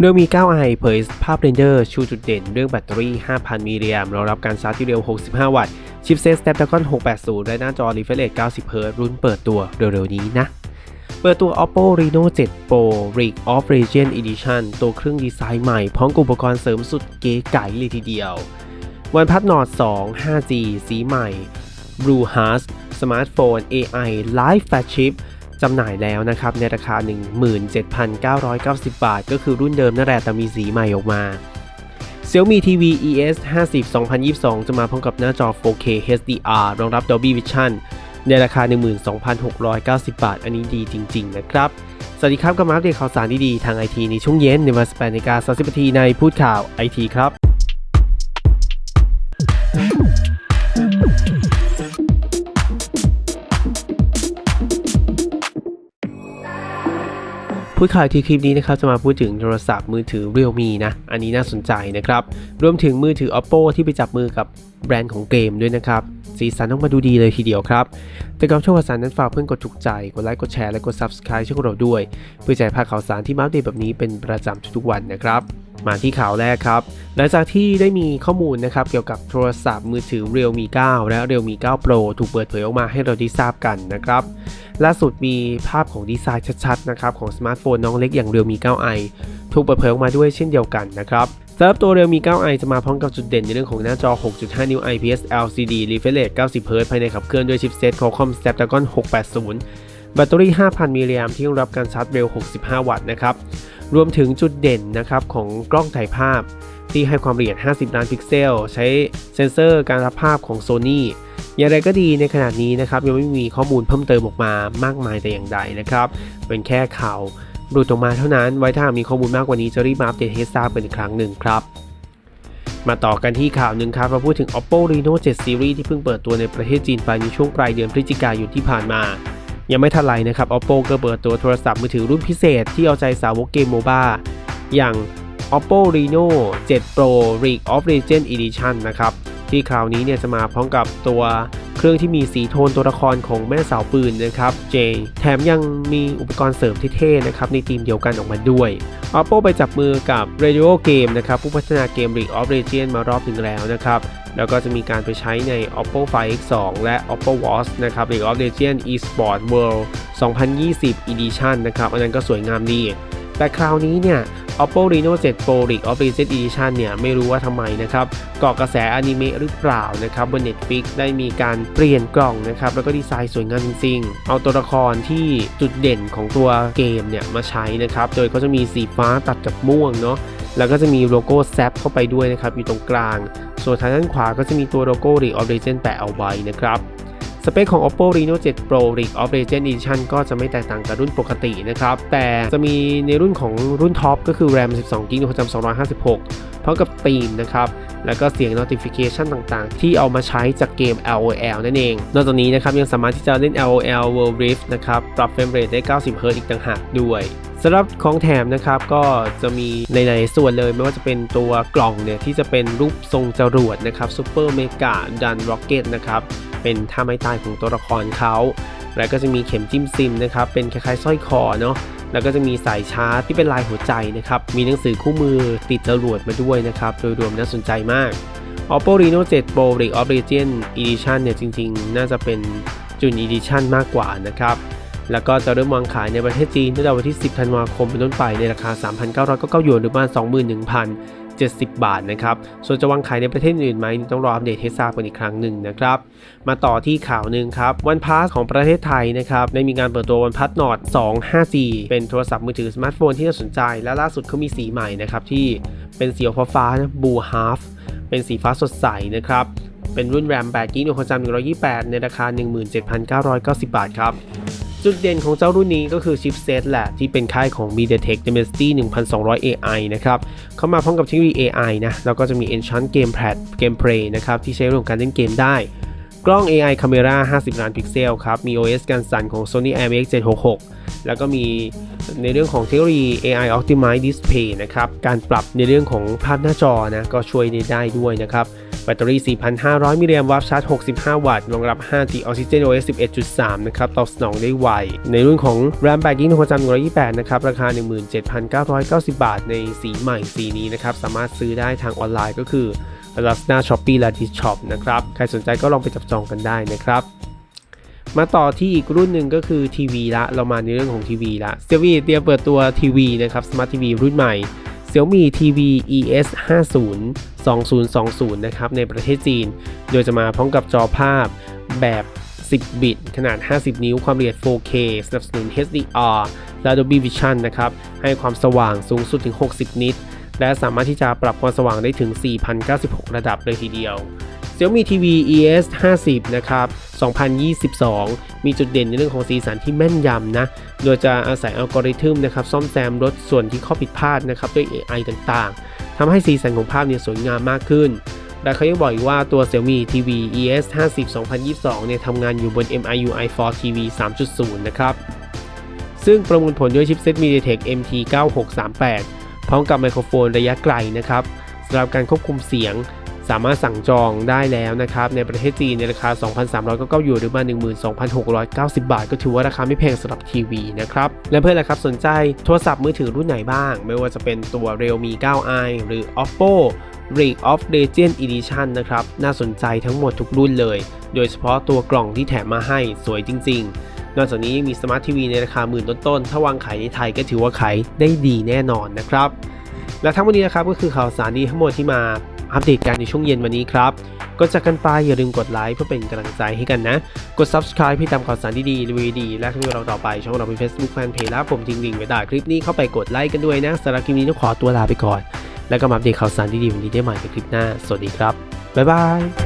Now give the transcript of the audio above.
โดยมี 9i เผยภาพเรนเดอร์ชูจุดเด่นเรื่องแบตเตอรี่ 5,000 มิลลิแอมป์รองรับการชาร์จที่เร็ว 65 วัตต์ ชิปเซต Snapdragon 680 และหน้าจอ Refresh Rate 90 Hz รุ่นเปิดตัวเร็วๆนี้นะ เปิดตัว Oppo Reno 7 Pro Rig of Legend Edition ตัวเครื่องดีไซน์ใหม่พร้อมกับอุปกรณ์เสริมสุดเก๋ไก๋เลยทีเดียว วันพัดนอด 2 5G สีใหม่ Blue Heart สมาร์ทโฟน AI Live Flagship จำหน่ายแล้วนะครับในราคา 17,990 บาท ก็คือรุ่นเดิมนั่นแหละแต่มีสีใหม่ออกมา Xiaomi TV ES 50 2022 จะมาพร้อมกับหน้าจอ 4K HDR รองรับ Dolby Vision ในราคา 12,690 บาท อันนี้ดีจริง ๆ นะครับ สวัสดีครับกับมาอัปเดตข่าวสารดีๆ ทางไอทีในช่วงเย็นในวัน18นาฬิกา30นาทีในพูดข่าวไอทีครับ พูดข่าวที่คลิปนี้นะครับจะมาพูดถึงโทรศัพท์มือถือ Realme นะ อันนี้น่าสนใจนะครับ รวมถึงมือถือ Oppo ที่ไปจับมือกับแบรนด์ของเกมด้วยนะครับ สีสันต้องมาดูดีเลยทีเดียวครับ แต่ก่อนช่วงข่าวสารนั้นฝากเพื่อนกดถูกใจ กดไลค์ กดแชร์ และกด Subscribe ช่องเราด้วย เพื่อจะพาข่าวสารที่มาอัปเดตแบบนี้เป็นประจำทุกๆวันนะครับ มาที่ข่าวแรกครับ หลังจากที่ได้มีข้อมูลนะครับเกี่ยวกับโทรศัพท์มือถือ Realme 9 และ Realme 9 Pro ถูกเปิดเผยออกมาให้เราได้ทราบกันนะครับล่าสุดมีภาพของดีไซน์ชัดๆนะครับของสมาร์ทโฟนน้องเล็กอย่าง Realme 9i ถูกเปิดเผยออกมาด้วยเช่นเดียวกันนะครับ สำหรับตัว Realme 9i จะมาพร้อมกับจุดเด่นในเรื่องของหน้าจอ 6.5 นิ้ว IPS LCD Refresh Rate 90 Hz ภายในขับเคลื่อนด้วยชิปเซต Qualcomm Snapdragon 680 แบตเตอรี่ 5,000 มิลลิแอมป์ที่รองรับการชาร์จเร็ว 65 วัตต์นะครับ รวมถึงจุดเด่นนะครับของกล้องถ่ายภาพ ที่ให้ความละเอียด 50 ล้านพิกเซล ใช้เซ็นเซอร์การรับภาพของ Sony อย่างไรก็ดีในขณะนี้นะครับยังไม่มีข้อมูลเพิ่มเติมออกมามากมายแต่อย่างใดนะครับ เป็นแค่ข่าว หลุดออกมาเท่านั้น ไว้ถ้ามีข้อมูลมากกว่านี้จะรีบมาอัปเดตให้ทราบกันอีกครั้งหนึ่งครับ มาต่อกันที่ข่าวหนึ่งครับ มาพูดถึง Oppo Reno 7 Series ที่เพิ่งเปิดตัวในประเทศจีนไปในช่วงปลายเดือนพฤศจิกายนที่ผ่านมา ยังไม่ทันไรนะครับ Oppo ก็เปิดตัวโทรศัพท์มือถือรุ่นพิเศษที่เอาใจสาวกเกมโมบ้าอย่าง Oppo Reno 7 Pro Rig of Legend Edition นะครับที่คราวนี้เนี่ยจะมาพร้อมกับตัว เครื่องที่มีสีโทนตัวละครของแม่สาวปืนนะครับเจแถมยังมีอุปกรณ์เสริมเท่ๆนะครับในทีมเดียวกันออกมาด้วย Oppo ไปจับมือกับ Radio Game นะครับผู้พัฒนาเกม Rig of Legend มารอบหนึ่งแล้วนะครับแล้วก็จะมีการไปใช้ใน Oppo Find X2 และ Oppo Watch นะครับ Rig of Legend Esport World 2020 Edition นะครับ อันนั้นก็สวยงามดี แต่คราวนี้เนี่ย Oppo Reno 7 Pro Rig of Legend Edition เนี่ยไม่รู้ว่าทำไมนะครับเกาะกระแสอนิเมะหรือเปล่านะครับบน Netflix ได้มีการเปลี่ยนกล่องนะครับแล้วก็ดีไซน์สวยงามจริงๆ เอาตัวละครที่จุดเด่นของตัวเกมเนี่ยมาใช้นะครับโดยเขาจะมีสีฟ้าตัดกับม่วงเนาะแล้วก็จะมีโลโก้แซปเข้าไปด้วยนะครับอยู่ตรงกลาง ส่วนทางด้านขวาก็จะมีตัวโลโก้ Rig of Legend แปะเอาไว้นะครับ สเปคของ Oppo Reno 7 Pro Rig of Legend Edition ก็จะไม่แตกต่างจากรุ่นปกตินะครับ แต่จะมีในรุ่นของรุ่นท็อปก็คือ RAM 12 g b ความจำ256 พร้อมกับธีมนะครับ แล้วก็เสียง notification ต่างๆ ที่เอามาใช้จากเกม LOL นั่นเอง นอกจากนี้นะครับยังสามารถที่จะเล่น LOL World Rift นะครับ ปรับเฟรมเรทได้ 90 Hz อีกต่างหากด้วย สำหรับของแถมนะครับก็จะมีในหลายส่วนเลยไม่ว่าจะเป็นตัวกล่องเนี่ยที่จะเป็นรูปทรงจรวดนะครับ Super Mega Dun Rocket นะครับเป็นท่าไม้ตายของตัวละครเขาแล้วก็จะมีเข็มจิ้มซิมนะครับเป็นคล้ายๆสร้อยคอเนาะแล้วก็จะมีสายชาร์จที่เป็นลายหัวใจนะครับมีหนังสือคู่มือติดจรวดมาด้วยนะครับโดยรวมน่าสนใจมาก Oppo Reno 7 Pro Rig of Legend Edition เนี่ยจริงๆ น่าจะเป็นจุน Edition มากกว่านะครับ แล้วก็จะเริ่มวางขายในประเทศจีนตั้งแต่วันที่ 10 ธันวาคมเป็นต้นไปในราคา 3,999หยวนหรือประมาณ21,070 บาทนะครับ ส่วนจะวางขายในประเทศอื่นไหมต้องรออัปเดตให้ทราบกันอีกครั้งหนึ่งนะครับ มาต่อที่ข่าวหนึ่งครับ วันพาสของประเทศไทยนะครับได้มีการเปิดตัววันพัสนอต2 5G เป็นโทรศัพท์มือถือสมาร์ทโฟนที่น่าสนใจ และล่าสุดเขามีสีใหม่นะครับที่เป็นสีฟ้าฟ้านะบูฮาฟเป็นสีฟ้าสดใสนะครับเป็นรุ่น RAM 8 g b ความจำ128 ในราคา 17,990 บาทครับ จุดเด่นของเจ้ารุ่นนี้ก็คือชิปเซตแหละ ที่เป็นค่ายของ MediaTek Dimensity 1200 AI นะครับ เข้ามาพร้อมกับเทคโนโลยี AI นะ แล้วก็จะมี Enchant Gamepad Gameplay นะครับ ที่ใช้ร่วมการเล่นเกมได้ กล้อง AI Camera 50 ล้านพิกเซลครับ มี OS การสั่นของ Sony IMX 766 แล้วก็มีในเรื่องของเทคโนโลยี AI Optimized Display นะครับ การปรับในเรื่องของภาพหน้าจอนะ ก็ช่วยได้ด้วยนะครับ แบตเตอรี่ 4,500 มิลลิแอมป์วัตต์ชาร์จ 65 วัตต์ รองรับ 5G Oxygen OS 11.3 นะครับ ตอบสนองได้ไว ในรุ่นของ RAM 8 g b ความจำ128 นะครับ ราคา 17,990 บาท ในสีใหม่สีนี้นะครับ สามารถซื้อได้ทางออนไลน์ก็คือ Lazada Shopee และ Shop นะครับ ใครสนใจก็ลองไปจับจองกันได้นะครับมาต่อที่อีกรุ่นหนึ่งก็คือทีวีละ เรามาในเรื่องของทีวีละ Xiaomi เตรียมเปิดตัวทีวีนะครับ Smart TV รุ่นใหม่ Xiaomi TV ES 50 2020 นะครับในประเทศจีน โดยจะมาพร้อมกับจอภาพแบบ 10 บิต ขนาด 50 นิ้ว ความละเอียด 4K สนับสนุน HDR และ Dolby Vision นะครับ ให้ความสว่างสูงสุดถึง 60 นิต และสามารถที่จะปรับความสว่างได้ถึง 4,096 ระดับเลยทีเดียว Xiaomi TV ES 50นะครับ2022 มีจุดเด่นในเรื่องของสีสันที่แม่นยำนะ โดยจะอาศัยอัลกอริทึมนะครับซ่อมแซมลดส่วนที่ข้อผิดพลาดนะครับด้วย AI ต่างๆ ทำให้สีสันของภาพเนี่ยสวยงามมากขึ้นและเขายังบอกอีกว่าตัว Xiaomi TV ES 50 2022 เนี่ยทำงานอยู่บน MIUI 4 TV 3.0 นะครับ ซึ่งประมวลผลด้วยชิปเซ็ต MediaTek MT 9638 พร้อมกับไมโครโฟนระยะไกลนะครับสำหรับการควบคุมเสียง สามารถสั่งจองได้แล้วนะครับ ในประเทศจีนในราคา 2,399หยวนหรือมา 12,690 บาท ก็ถือว่าราคาไม่แพงสำหรับทีวีนะครับ และเพื่อนละครับสนใจโทรศัพท์มือถือรุ่นไหนบ้าง ไม่ว่าจะเป็นตัว Realme 9i หรือ Oppo League of Legends Edition นะครับ น่าสนใจทั้งหมดทุกรุ่นเลย โดยเฉพาะตัวกล่องที่แถมมาให้สวยจริง ๆ นอกจากนี้ยังมีสมาร์ททีวีในราคาหมื่นต้นๆ ถ้าวางขายในไทยก็ถือว่าขายได้ดีแน่นอนนะครับ และทั้งหมดนี้นะครับก็คือข่าวสารดีทั้งหมดที่มา อัปเดตกันในช่วงเย็นวันนี้ครับก็จากกันไปอย่าลืมกดไลค์เพื่อเป็นกำลังใจให้กันนะ กด subscribe พี่ตามข่าวสารดีๆรีวิวดีๆและคลิปเราต่อไป ช่องเราเป็น Facebook Fanpage และผมทิ้งลิงก์ไว้ใต้คลิปนี้เข้าไปกดไลค์กันด้วยนะสำหรับคลิปนี้ต้องขอตัวลาไปก่อน แล้วก็มาอัปเดตข่าวสารดีๆวันนี้ได้ใหม่ในคลิปหน้า สวัสดีครับ บ๊ายบาย